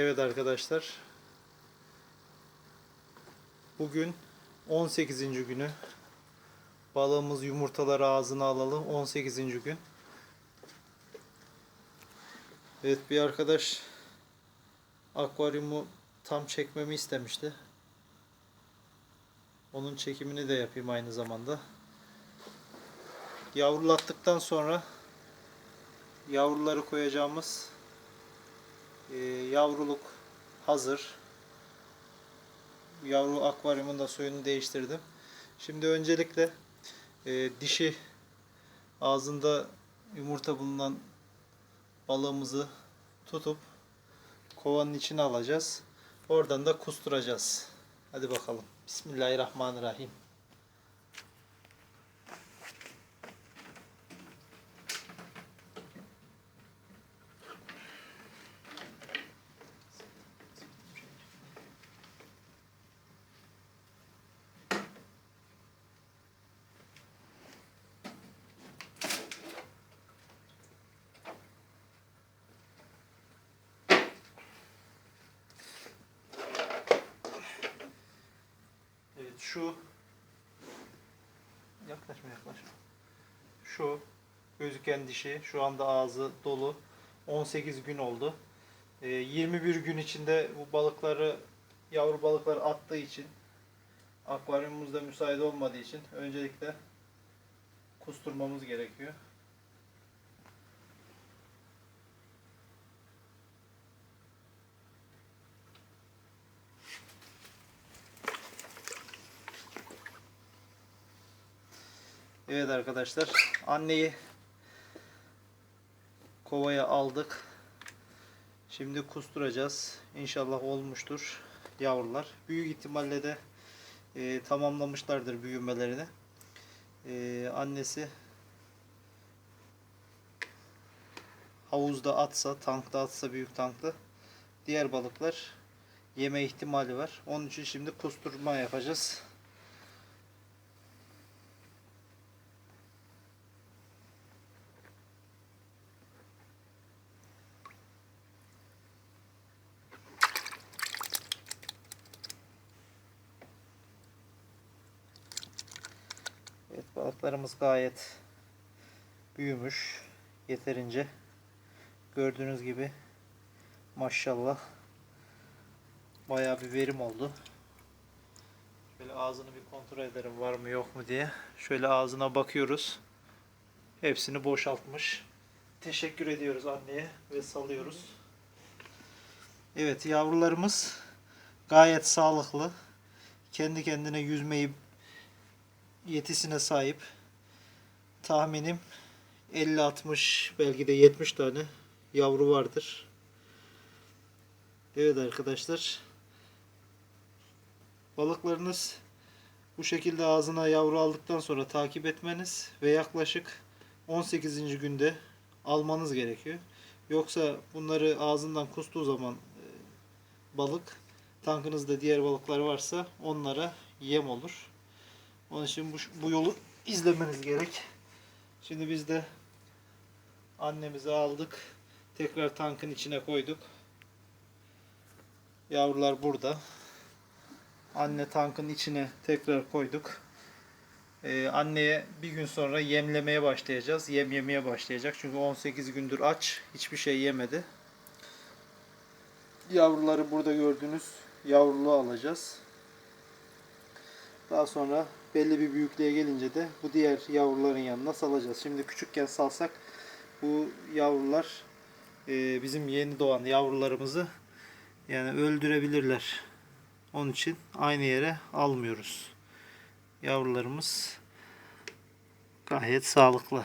Evet arkadaşlar. Bugün 18. günü. Balığımız yumurtaları ağzına alalı 18. gün. Evet bir arkadaş akvaryumu tam çekmemi istemişti. Onun çekimini de yapayım aynı zamanda. Yavrulattıktan sonra yavruları koyacağımız e, yavruluk hazır. Yavru akvaryumun da suyunu değiştirdim. Şimdi öncelikle e, dişi ağzında yumurta bulunan balığımızı tutup kovanın içine alacağız. Oradan da kusturacağız. Hadi bakalım. Bismillahirrahmanirrahim. Evet şu yaklaşma yaklaşma. Şu gözüken dişi şu anda ağzı dolu. 18 gün oldu. Ee, 21 gün içinde bu balıkları yavru balıkları attığı için akvaryumumuzda müsait olmadığı için öncelikle kusturmamız gerekiyor. Evet arkadaşlar anneyi kovaya aldık. Şimdi kusturacağız. İnşallah olmuştur yavrular. Büyük ihtimalle de e, tamamlamışlardır büyümelerini. E, annesi havuzda atsa, tankta atsa büyük tankta diğer balıklar yeme ihtimali var. Onun için şimdi kusturma yapacağız. Evet balıklarımız gayet büyümüş. Yeterince. Gördüğünüz gibi maşallah bayağı bir verim oldu. Şöyle ağzını bir kontrol ederim var mı yok mu diye. Şöyle ağzına bakıyoruz. Hepsini boşaltmış. Teşekkür ediyoruz anneye ve salıyoruz. Evet yavrularımız gayet sağlıklı. Kendi kendine yüzmeyi yetisine sahip. Tahminim 50-60 belki de 70 tane yavru vardır. Evet arkadaşlar. Balıklarınız bu şekilde ağzına yavru aldıktan sonra takip etmeniz ve yaklaşık 18. günde almanız gerekiyor. Yoksa bunları ağzından kustuğu zaman e, balık tankınızda diğer balıklar varsa onlara yem olur. Onun için bu, bu yolu izlemeniz gerek. Şimdi biz de annemizi aldık. Tekrar tankın içine koyduk. Yavrular burada. Anne tankın içine tekrar koyduk. Ee, anneye bir gün sonra yemlemeye başlayacağız. Yem yemeye başlayacak. Çünkü 18 gündür aç. Hiçbir şey yemedi. Yavruları burada gördüğünüz yavruluğu alacağız. Daha sonra belli bir büyüklüğe gelince de bu diğer yavruların yanına salacağız. Şimdi küçükken salsak bu yavrular e, bizim yeni doğan yavrularımızı yani öldürebilirler. Onun için aynı yere almıyoruz. Yavrularımız gayet sağlıklı.